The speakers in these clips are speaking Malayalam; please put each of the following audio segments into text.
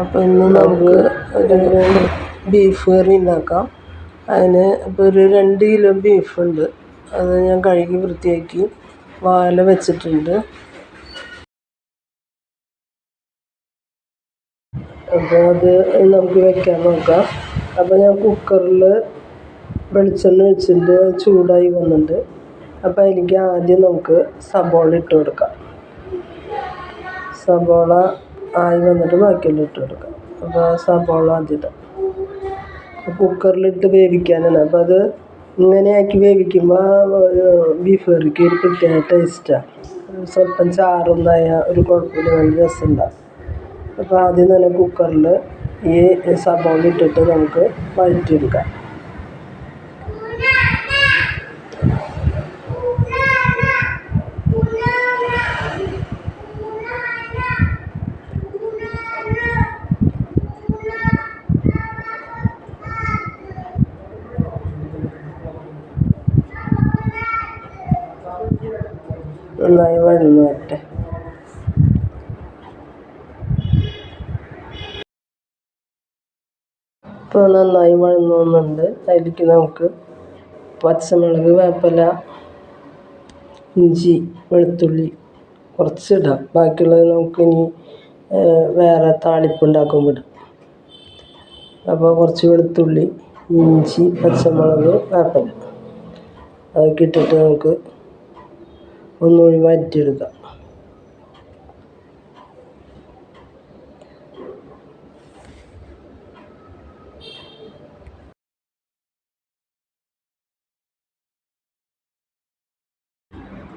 അപ്പോൾ ഇന്ന് നമുക്ക് ഒരു ബീഫ് കറി ഉണ്ടാക്കാം. അതിന് ഇപ്പോൾ ഒരു രണ്ട് കിലോ ബീഫ് ഉണ്ട്. അത് ഞാൻ കഴുകി വൃത്തിയാക്കി വാല വെച്ചിട്ടുണ്ട്. അപ്പോൾ അത് നമുക്ക് വെക്കാൻ നോക്കാം. അപ്പോൾ ഞാൻ കുക്കറിൽ വെളിച്ചെണ്ണ വെച്ചിട്ട് ചൂടായി വന്നിട്ടുണ്ട്. അപ്പോൾ അതിലേക്ക് ആദ്യം നമുക്ക് സബോള ഇട്ട് കൊടുക്കാം. സബോള ആയി വന്നിട്ട് ബാക്കിയെല്ലാം ഇട്ട് കൊടുക്കാം. അപ്പോൾ സബോള ആദ്യത്തെ. കുക്കറിലിട്ട് വേവിക്കാനാണ്. അപ്പോൾ അത് ഇങ്ങനെ ആക്കി വേവിക്കുമ്പോൾ ബീഫ് കറിക്ക് ഒരു പ്രത്യേക ടേസ്റ്റാണ് സ്വല്പം ചാറൊന്നായ ഒരു കുഴപ്പമില്ല നല്ല രസമുണ്ടാകും അപ്പോൾ ആദ്യം തന്നെ കുക്കറിൽ ഈ സബോള ഇട്ടിട്ട് നമുക്ക് വഴറ്റിയെടുക്കാം. വഴന്ന് വരട്ടെ. ഇപ്പോൾ നന്നായി വഴന്നുണ്ട് അതിലേക്ക് നമുക്ക് പച്ചമുളക് വേപ്പില ഇഞ്ചി വെളുത്തുള്ളി കുറച്ചിടാം ബാക്കിയുള്ളത് നമുക്കിനി വേറെ താളിപ്പ് ഉണ്ടാക്കുമ്പോൾ ഇടാം. അപ്പോൾ കുറച്ച് വെളുത്തുള്ളി ഇഞ്ചി പച്ചമുളക് വേപ്പില. അതൊക്കെ ഇട്ടിട്ട് നമുക്ക് ഒന്നുകൂടി വഴറ്റിയെടുക്കാം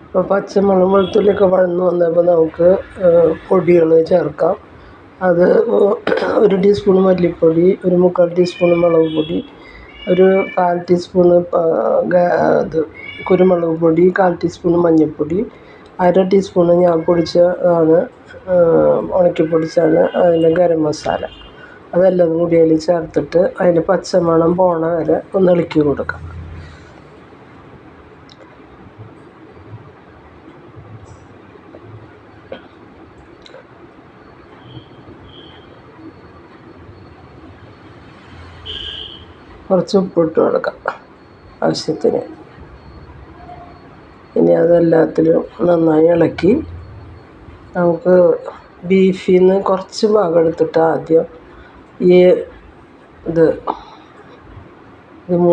അപ്പോൾ പച്ചമുളകും വെളുത്തുള്ളിയൊക്കെ വഴന്ന് വന്നപ്പോൾ നമുക്ക് പൊടികൾ ചേർക്കാം. അത് ഒരു ടീസ്പൂൺ മല്ലിപ്പൊടി ഒരു മുക്കാൽ ടീസ്പൂൺ മുളക് പൊടി ഒരു കാൽ ടീസ്പൂണ് ഇത് കുരുമുളക് പൊടി കാൽ ടീസ്പൂൺ മഞ്ഞൾപ്പൊടി അര ടീസ്പൂൺ ഞാൻ പൊടിച്ചതാണ് ഉണക്കി പൊടിച്ചതാണ് അതിന്റെ ഗരം മസാല. അതെല്ലാം കൂടി അതിൽ ചേർത്തിട്ട് അതിന്റെ പച്ചമണം പോണ വരെ ഒന്ന് ഇളക്കി കൊടുക്കാം. കുറച്ച് ഉപ്പിട്ട് കൊടുക്കാം ആവശ്യത്തിന്. ഇനി അതെല്ലാത്തിലും നന്നായി ഇളക്കി നമുക്ക് ബീഫിൽ നിന്ന് കുറച്ച് ഭാഗം എടുത്തിട്ട് ആദ്യം ഈ ഇത് ഇത്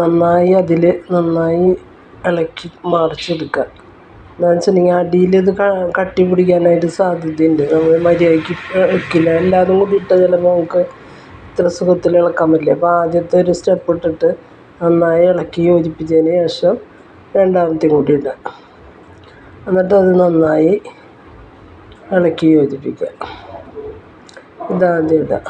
നന്നായി അതിൽ നന്നായി ഇളക്കി മറിച്ചെടുക്കുക. എന്താണെന്ന് വെച്ചിട്ടുണ്ടെങ്കിൽ അടിയിൽ ഇത് കട്ടി പിടിക്കാനായിട്ട് സാധ്യതയുണ്ട്. നമ്മൾ മര്യാദയ്ക്ക് വെക്കില്ല. എല്ലാതും കൂടി ഇട്ട് ചിലപ്പോൾ നമുക്ക് ഇത്ര സുഖത്തിൽ ഇളക്കാൻ പറ്റില്ല. അപ്പോൾ ആദ്യത്തെ ഒരു സ്റ്റെപ്പ് ഇട്ടിട്ട് നന്നായി ഇളക്കി യോജിപ്പിച്ചതിന് ശേഷം രണ്ടാമത്തെയും കൂടി ഇടുക. എന്നിട്ട് അത് നന്നായി ഇളക്കി യോജിപ്പിക്കുക. ഇതാദ്യം ഇടുക.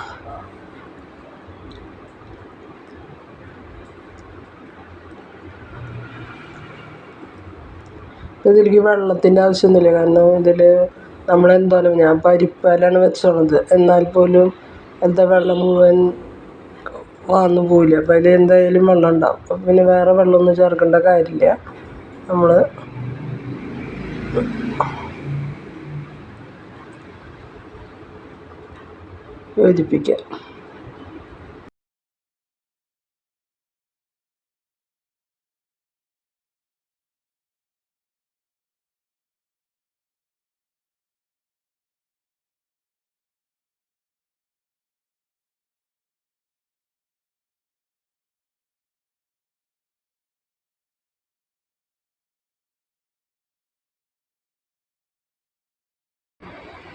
ഇതിലേക്ക് വെള്ളത്തിന്റെ ആവശ്യമൊന്നുമില്ല. കാരണം ഇതിൽ നമ്മളെന്തായാലും ഞാൻ പരിപ്പാലാണ് വെച്ചോളത് എന്നാൽ പോലും അതിലത്തെ വെള്ളം മുഴുവൻ വാർന്നു പോവില്ല. അപ്പോൾ അതിൽ എന്തായാലും വെള്ളം ഉണ്ടാവും. അപ്പം പിന്നെ വേറെ വെള്ളമൊന്നും ചേർക്കേണ്ട കാര്യമില്ല. നമ്മൾ യോജിപ്പിക്കുക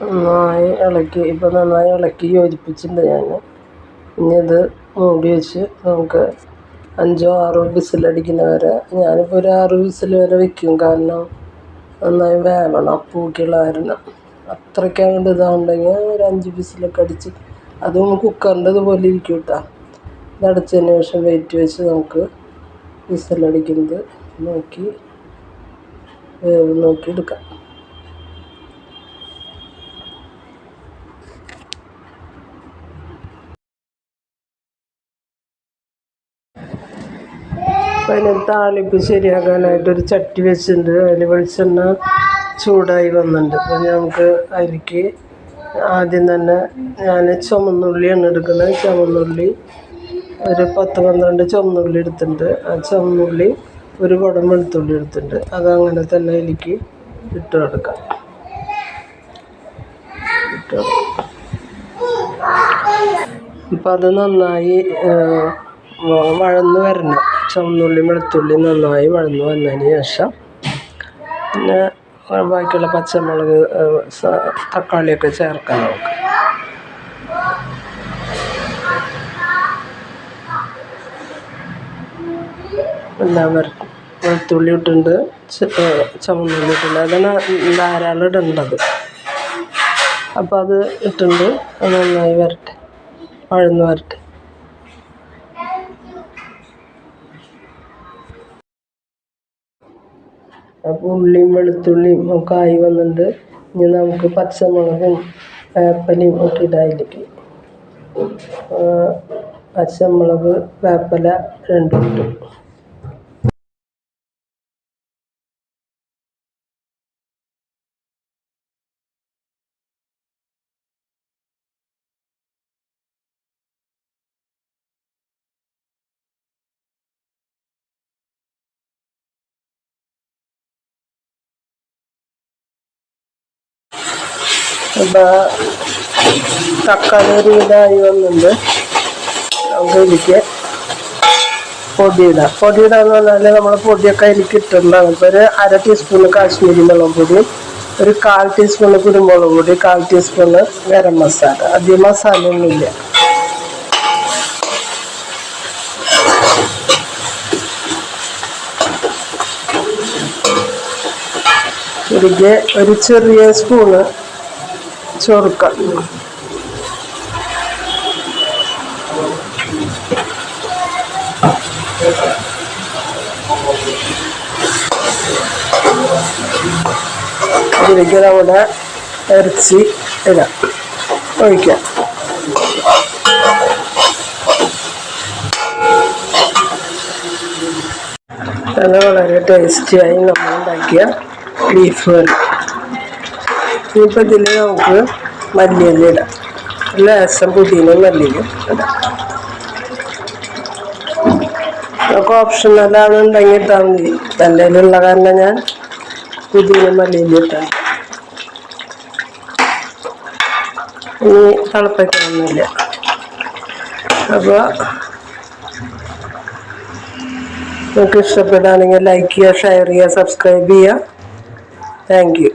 നന്നായി ഇളക്കി ഇപ്പോൾ നന്നായി ഇളക്കി യോജിപ്പിച്ചിട്ടുണ്ട് ഞാൻ ഇനി ഇത് മൂടി വെച്ച് നമുക്ക് അഞ്ചോ ആറോ വിസിലടിക്കുന്ന വരെ ഞാനിപ്പോൾ ഒരു ആറ് വിസിൽ വരെ വെക്കും. കാരണം നന്നായി വേവണം പൂക്കിയുള്ള കാരണം. അത്രയ്ക്കാണ്ട് ഇതാണെങ്കിൽ ഒരു അഞ്ച് വിസിലൊക്കെ അടിച്ച് അതും കുക്കറിന്റെ ഇതുപോലെ ഇരിക്കും കേട്ടോ ഇത് അടച്ചതിന് ശേഷം വെയിറ്റ് വെച്ച് നമുക്ക് വിസിലടിക്കുന്നത് നോക്കി വേവ് നോക്കി എടുക്കാം. അപ്പോൾ അതിന് ശരിയാക്കാനായിട്ട് ഒരു ചട്ടി വെച്ചിട്ടുണ്ട്. അതിൽ വെളിച്ചെണ്ണ ചൂടായി വന്നിട്ടുണ്ട്. അപ്പോൾ നമുക്ക് അതിലേക്ക് ആദ്യം തന്നെ ഞാൻ ചുമന്നുള്ളിയാണ് എടുക്കുന്നത്. ചുമന്നുള്ളി ഒരു പത്ത് പന്ത്രണ്ട് ചുമന്നുള്ളി എടുത്തിട്ടുണ്ട്. ആ ചുമന്നുള്ളി ഒരു കുടം വെളുത്തുള്ളി എടുത്തിട്ടുണ്ട്. അതങ്ങനെ തന്നെ എനിക്ക് ഇട്ട് കൊടുക്കാം. അപ്പം അത് നന്നായി വഴന്ന് വരണം. ചുവന്നുള്ളി വെളുത്തുള്ളി നന്നായി വഴന്നു വന്നതിന് ശേഷം പിന്നെ ബാക്കിയുള്ള പച്ചമുളക് തക്കാളിയൊക്കെ ചേർക്കാം നമുക്ക്. എല്ലാം വരക്കും വെളുത്തുള്ളി ഇട്ടുണ്ട് ചുവന്നുള്ളി ഇട്ടുണ്ട് അതാണ് ധാരാളം ഇടേണ്ടത്. അപ്പോൾ അത് ഇട്ടുണ്ട് നന്നായി വരട്ടെ വഴന്ന് വരട്ടെ. അപ്പോൾ ഉള്ളിയും വെളുത്തുള്ളിയും ഒക്കെ ആയി വന്നിട്ടുണ്ട്. ഇനി നമുക്ക് പച്ചമുളകും വേപ്പലയും ഒക്കെ ഇടാതിരിക്കും. പച്ചമുളക് വേപ്പല രണ്ടും ഇട്ടു. തക്കാളി ഒരു ഇതായി വന്നിട്ടുണ്ട് നമുക്ക് ഇരിക്കുക പൊടിയിട പൊടിയിട പൊടിയിടാന്ന് പറഞ്ഞാൽ നമ്മൾ പൊടിയൊക്കെ എനിക്ക് ഇട്ടിട്ടുണ്ടാകും ഇപ്പോൾ ഒരു അര ടീസ്പൂണ് കാശ്മീരി മുളക് പൊടി ഒരു കാൽ ടീസ്പൂണ് കുരുമുളക് പൊടി കാൽ ടീസ്പൂണ് ഗരം മസാല. അധികം മസാല ഒന്നുമില്ല. ഇതിലേക്ക് ഒരു ചെറിയ സ്പൂണ് ചൊറുക്ക. ഇതിലേക്ക് ഇറച്ചി ഇടാം. ഒഴിക്കാം. നല്ല വളരെ ടേസ്റ്റിയായി നമ്മൾ ഉണ്ടാക്കിയ ബീഫ് കറി ഇനിയിപ്പോൾ ഇതിൽ നമുക്ക് മല്ലിയില ഇടാം. ലേശം പുതിനയും മല്ലിയിലും ഇടാം. നമുക്ക് ഓപ്ഷണലാണെന്നുണ്ടെങ്കിൽ ഇട്ടാൽ മതി. കയ്യിലുള്ള കാരണം ഞാൻ പുതിയ മല്ലിയിൽ ഇട്ടാൽ ഇനി തിളപ്പിക്കണമെന്നില്ല. അപ്പോൾ നിങ്ങൾക്ക് ഇഷ്ടപ്പെടുകയാണെങ്കിൽ ലൈക്ക് ചെയ്യുക ഷെയർ ചെയ്യുക സബ്സ്ക്രൈബ് ചെയ്യുക. Thank you